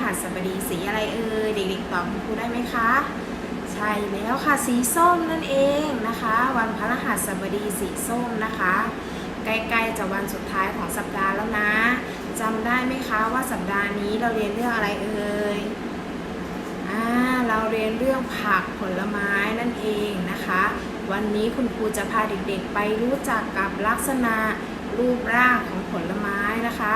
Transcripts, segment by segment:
หัสบดีสีอะไรเอ่ยเด็กๆตอบคุณครูได้ไหมคะ ใช่แล้วค่ะสีส้มนั่นเองนะคะ วันพฤหัสบดีสีส้มนะคะ ใกล้ๆจะวันสุดท้ายของสัปดาห์แล้วนะจำได้ไหมคะว่าสัปดาห์นี้เราเรียนเรื่องอะไรเอ่ยอ่าเราเรียนเรื่องผักผลไม้นั่นเองนะคะ วันนี้คุณครูจะพาเด็กๆไปรู้จักกับลักษณะรูปร่างของผลไม้นะคะ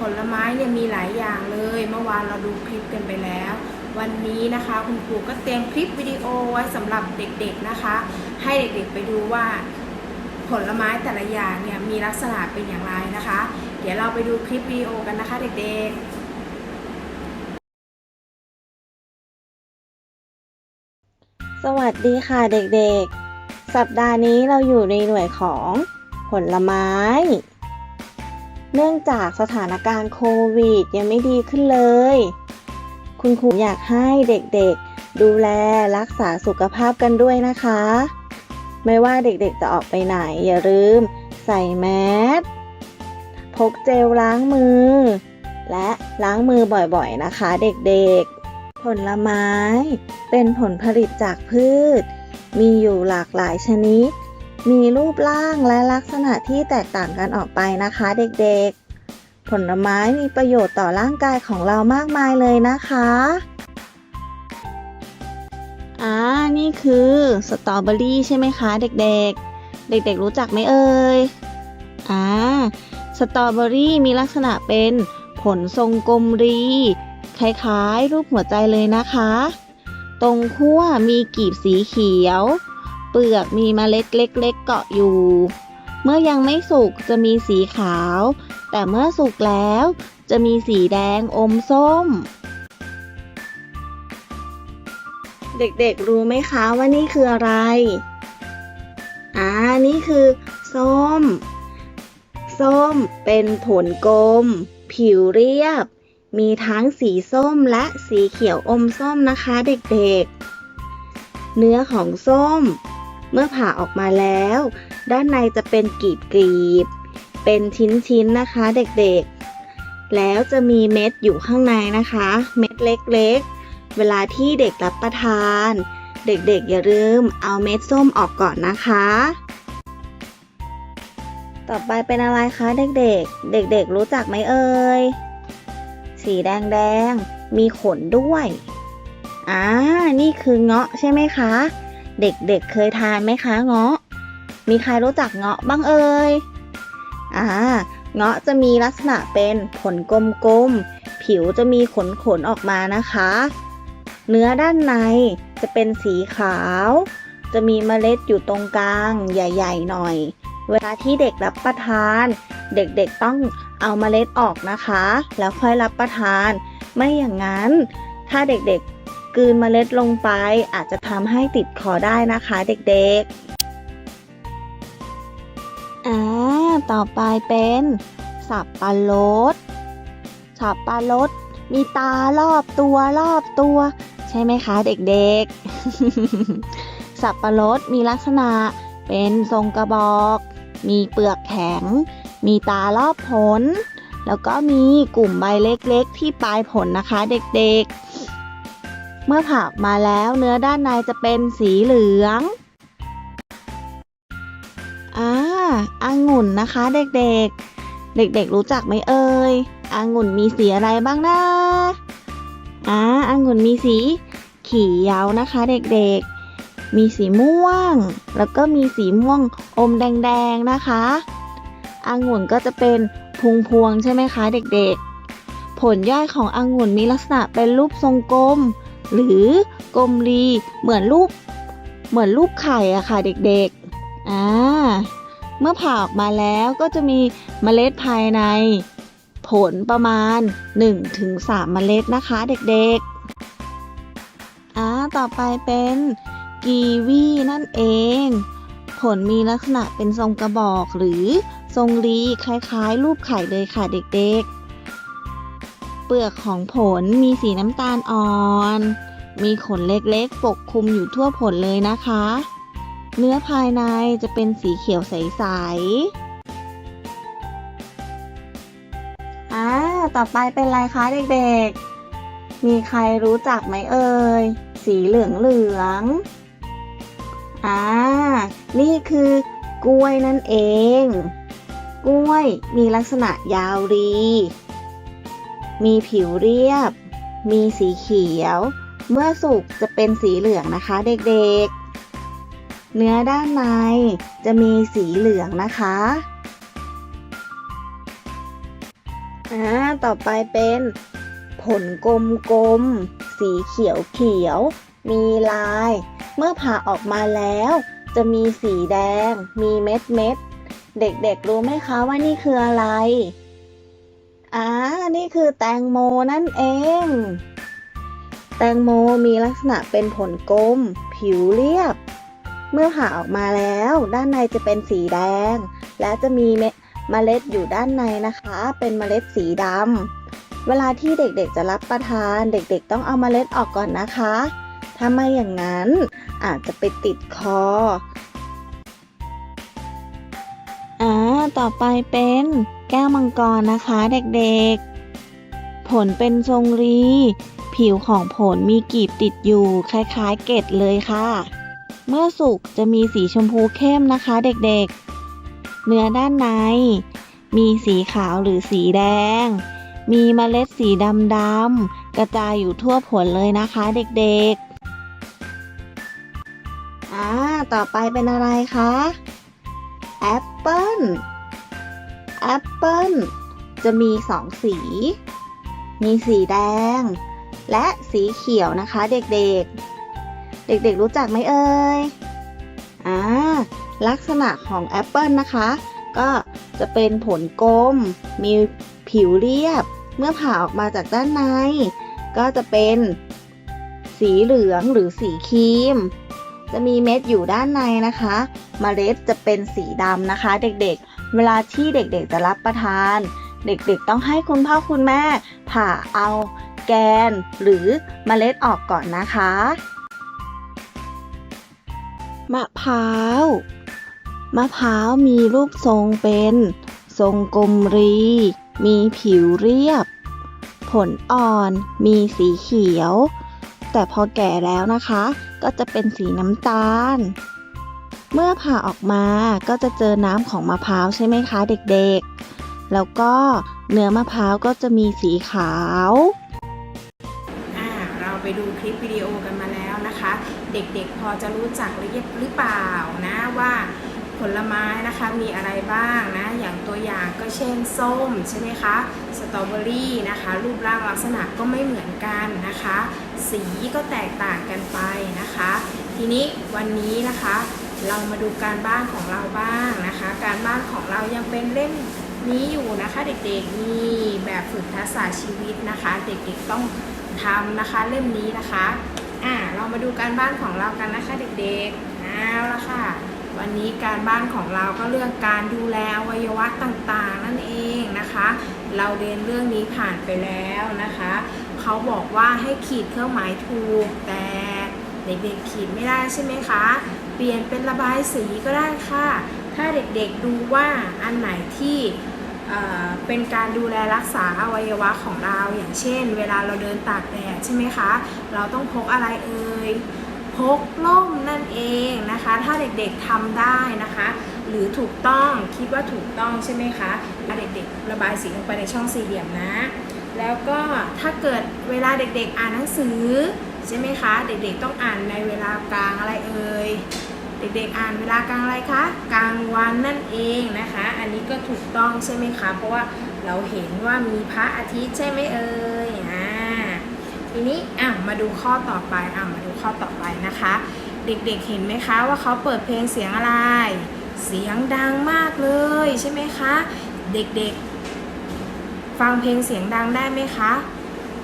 ผลไม้เนี่ยมีหลายอย่างเลย เมื่อวานเราดูคลิปกันไปแล้ว วันนี้นะคะคุณครูก็เตรียมคลิปวิดีโอไว้สำหรับเด็กๆนะคะ ให้เด็กๆไปดูว่าผลไม้แต่ละอย่างเนี่ยมีลักษณะเป็นอย่างไรนะคะ เดี๋ยวเราไปดูคลิปวิดีโอกันนะคะเด็กๆสวัสดีค่ะเด็กๆ สัปดาห์นี้เราอยู่ในหน่วยของผลไม้ เนื่องจากสถานการณ์โควิดยังไม่ดีขึ้นเลย คุณครูอยากให้เด็กๆ ดูแลรักษาสุขภาพกันด้วยนะคะ ไม่ว่าเด็กๆจะออกไปไหนอย่าลืม ใส่แมสพกเจลล้างมือ และล้างมือบ่อยๆนะคะ เด็กๆ ผลไม้ เป็นผลผลิตจากพืช มีอยู่หลากหลายชนิด มีรูปร่างและลักษณะที่แตกต่างกันออกไปนะคะเด็กๆ ผลไม้มีประโยชน์ต่อร่างกายของเรามากมายเลยนะคะอ่านี่คือสตรอเบอรี่ใช่ไหมคะ เด็กๆ เด็กๆรู้จักไหมเอ่ยอ่าสตรอเบอรี่มีลักษณะเป็นผลทรงกลมรีคล้ายๆ รูปหัวใจเลยนะคะ ตรงขั้วมีกีบสีเขียว เปลือกมีเมล็ดเล็กๆเกาะอยู่ เมื่อยังไม่สุกจะมีสีขาว แต่เมื่อสุกแล้ว จะมีสีแดงอมส้ม เด็กๆรู้ไหมคะว่านี่คืออะไร อ่า นี่คือ ส้ม ส้มเป็นผลกลม ผิวเรียบ มีทั้งสีส้มและสีเขียวอมส้มนะคะเด็กๆเนื้อของส้ม เมื่อผ่าออกมาแล้ว ด้านในจะเป็นกลีบกลีบๆเป็นชิ้นๆนะคะเด็กๆ แล้วจะมีเม็ดอยู่ข้างในนะคะ เม็ดเล็กๆ เวลาที่เด็กรับประทาน เด็กๆ อย่าลืมเอาเม็ดส้มออกก่อนนะคะ ต่อไปเป็นอะไรคะเด็กๆ เด็กๆ รู้จักไหมเอ่ย สีแดงๆ มีขนด้วย อ่า นี่คือเงาะใช่ไหมคะ เด็กๆเเคยทานไหมคะเงาะ มีใครรู้จักเงาะบ้างเอ่ย อ่า เงาะจะมีลักษณะเป็นผลกลมๆ ผิวจะมีขนๆออกมานะคะ เนื้อด้านในจะเป็นสีขาว จะมีเมล็ดอยู่ตรงกลางใหญ่ๆหน่อย เวลาที่เด็กรับประทาน เด็กๆต้องเอาเมล็ดออกนะคะ แล้วค่อยรับประทาน ไม่อย่างนั้น ถ้าเด็กๆ กลืนเมล็ดลงไป อาจจะทำให้ติดคอได้นะคะเด็กๆ อ่า ต่อไปเป็นสับปะรด สับปะรดมีตารอบตัวรอบตัว ใช่ไหมคะเด็กๆ สับปะรดมีลักษณะเป็นทรงกระบอก มีเปลือกแข็ง มีตารอบผล แล้วก็มีกลุ่มใบเล็กๆ ที่ปลายผลนะคะเด็กๆ เมื่อผ่ามาแล้วเนื้อด้านในจะเป็นสีเหลืองอ่าองุ่นนะคะเด็กๆ เด็กๆรู้จักไหมเอ่ยองุ่นมีสีอะไรบ้างนะอ่าองุ่นมีสีเขียวนะคะเด็กๆ มีสีม่วง แล้วก็มีสีม่วงอมแดงๆนะคะองุ่นก็จะเป็นพวงพวงๆใช่ไหมคะเด็กๆ ผลย่อยขององุ่นมีลักษณะเป็นรูปทรงกลม หรือกลมรีเหมือนรูปเหมือนรูปไข่อะค่ะเด็กๆอ่าเมื่อผ่าออกมาแล้วก็จะมีเมล็ดภายใน ผลประมาณ 1-3 เมล็ดนะคะเด็กๆอ่าต่อไปเป็นกีวีนั่นเอง ผลมีลักษณะเป็นทรงกระบอกหรือทรงรีคล้ายๆ รูปไข่เลยค่ะเด็กๆ ปลือกของผลมีสีน้ำตาลอ่อน มีขนเล็กๆ ปกคลุมอยู่ทั่วผลเลยนะคะ เนื้อภายในจะเป็นสีเขียวใสๆอ่าต่อไปเป็นอะไรคะเด็กๆ มีใครรู้จักไหมเอ่ย สีเหลืองเหลืองๆอ่า นี่คือกล้วยนั่นเอง กล้วยมีลักษณะยาวรี มีผิวเรียบ มีสีเขียว เมื่อสุกจะเป็นสีเหลืองนะคะเด็กๆ เนื้อด้านในจะมีสีเหลืองนะคะอ่าต่อไปเป็นผลกลมๆ สีเขียวเขียวๆมีลาย เมื่อผ่าออกมาแล้ว จะมีสีแดง มีเม็ดเม็ดๆเด็กๆ รู้ไหมคะว่านี่คืออะไร อ่า นี่คือแตงโมนั่นเอง แตงโมมีลักษณะเป็นผลกลม ผิวเรียบ เมื่อผ่าออกมาแล้ว ด้านในจะเป็นสีแดง และจะมีเมล็ดอยู่ด้านในนะคะ เป็นเมล็ดสีดำ เวลาที่เด็กๆจะรับประทาน เด็กๆ ต้องเอาเมล็ดออกก่อนนะคะ ถ้าไม่อย่างนั้นอาจจะไปติดคอ อ่า ต่อไปเป็น แก้วมังกรนะคะเด็กๆ ผลเป็นทรงรี ผิวของผลมีกีบติดอยู่คล้ายๆ เกล็ดเลยค่ะ เมื่อสุกจะมีสีชมพูเข้มนะคะเด็กๆ เนื้อด้านใน มีสีขาวหรือสีแดง มีเมล็ดสีดำๆกระจายอยู่ทั่วผลเลยนะคะเด็กๆอ่า ต่อไปเป็นอะไรคะ แอปเปิ้ล แอปเปิ้ลจะมีสองสี มีสีแดง และสีเขียวนะคะเด็กๆ เด็กๆรู้จักไหมเอ่ยอ่าลักษณะของแอปเปิลนะคะ ก็จะเป็นผลกลม มีผิวเรียบ เมื่อผ่าออกมาจากด้านใน ก็จะเป็นสีเหลืองหรือสีครีม จะมีเม็ดอยู่ด้านในนะคะเมล็ดจะเป็นสีดำนะคะ เด็กๆ เวลาที่เด็กๆจะรับประทาน เด็กๆต้องให้คุณพ่อคุณแม่ ผ่าเอาแกนหรือเมล็ดออกก่อนนะคะ มะพร้าว มะพร้าวมีรูปทรงเป็น ทรงกลมรี มีผิวเรียบ ผลอ่อนมีสีเขียว แต่พอแก่แล้วนะคะ ก็จะเป็นสีน้ำตาล เมื่อผ่าออกมาก็จะเจอน้ำของมะพร้าวใช่ไหมคะเด็กๆ แล้วก็เนื้อมะพร้าวก็จะมีสีขาวอ่าเราไปดูคลิปวิดีโอกันมาแล้วนะคะ เด็กๆพอจะรู้จักหรือหรือเปล่านะว่าผลไม้นะคะมีอะไรบ้างนะ อย่างตัวอย่างก็เช่นส้มใช่ไหมคะสตรอเบอรี่นะคะ รูปร่างลักษณะก็ไม่เหมือนกันนะคะ สีก็แตกต่างกันไปนะคะ ทีนี้วันนี้นะคะ เรามาดูการบ้านของเราบ้างนะคะ การบ้านของเรายังเป็นเล่มนี้อยู่นะคะเด็กๆมีแบบฝึกทักษะชีวิตนะคะ เด็กๆต้องทำนะคะเล่มนี้นะคะอ่าเรามาดูการบ้านของเรากันนะคะเด็กๆเอาละค่ะ วันนี้การบ้านของเราก็เรื่องการดูแลอวัยวะต่างๆ นั่นเองนะคะ เราเรียนเรื่องนี้ผ่านไปแล้วนะคะเขาบอกว่าให้ขีดเครื่องหมายถูกแต่เด็กๆขีดไม่ได้ใช่ไหมคะ ปลี่ยนเป็นระบายสีก็ได้ค่ะ ถ้าเด็กๆดูว่าอันไหนที่เเป็นการดูแลรักษาอวัยวะของเรา อย่างเช่น เวลาเราเดินตากแดดใช่ไหมคะ เราต้องพกอะไรเอ่ย พกล่มนั่นเองนะคะ ถ้าเด็กๆทำได้นะคะ หรือถูกต้องคิดว่าถูกต้องใช่ไหมคะเด็กๆระบายสีลงไปในช่องสี่เหลี่ยมนะ แล้วก็ถ้าเกิดเวลาเด็กๆอ่านหนังสือใช่ไหมคะ เด็กๆต้องอ่านในเวลากลางอะไรเอ่ย เด็กๆอ่านเวลากลางอะไรคะกลางวันนั่นเองนะคะ อันนี้ก็ถูกต้องใช่ไหมคะ เพราะว่าเราเห็นว่ามีพระอาทิตย์ใช่ไหมเอ่ยอ่าทีนี้อะมาดูข้อต่อไปอะมาดูข้อต่อไปนะคะ เด็กๆเห็นไหมคะว่าเขาเปิดเพลงเสียงอะไร เสียงดังมากเลยใช่ไหมคะ เด็กๆ ฟังเพลงเสียงดังได้ไหมคะ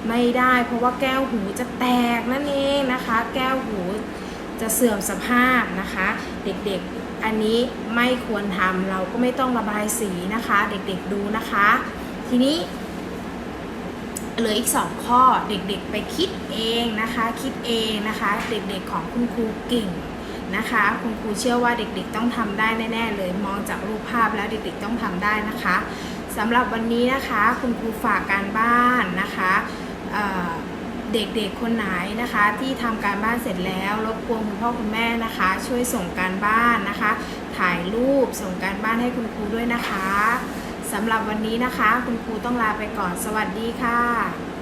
ไม่ได้เพราะว่าแก้วหูจะแตกนั่นเองนะคะ แก้วหู จะเสื่อมสภาพนะคะ เด็กๆอันนี้ไม่ควรทำเราก็ไม่ต้องระบายสีนะคะ เด็กๆดูนะคะ ทีนี้เหลืออีก 2 ข้อเด็กๆไปคิดเองนะคะ คิดเองนะคะ เด็กๆของคุณครูเก่งนะคะ คุณครูเชื่อว่าเด็กๆต้องทำได้แน่ๆเลยมองจากรูปภาพแล้วเด็กๆต้องทำได้นะคะสำหรับวันนี้นะคะ คุณครูฝากการบ้านนะคะ เด็กๆคนไหนนะคะ ที่ทำการบ้านเสร็จแล้วรบกวนคุณพ่อคุณแม่นะคะ ช่วยส่งการบ้านนะคะ ถ่ายรูปส่งการบ้านให้คุณครูด้วยนะคะสำหรับวันนี้นะคะ คุณครูต้องลาไปก่อนสวัสดีค่ะ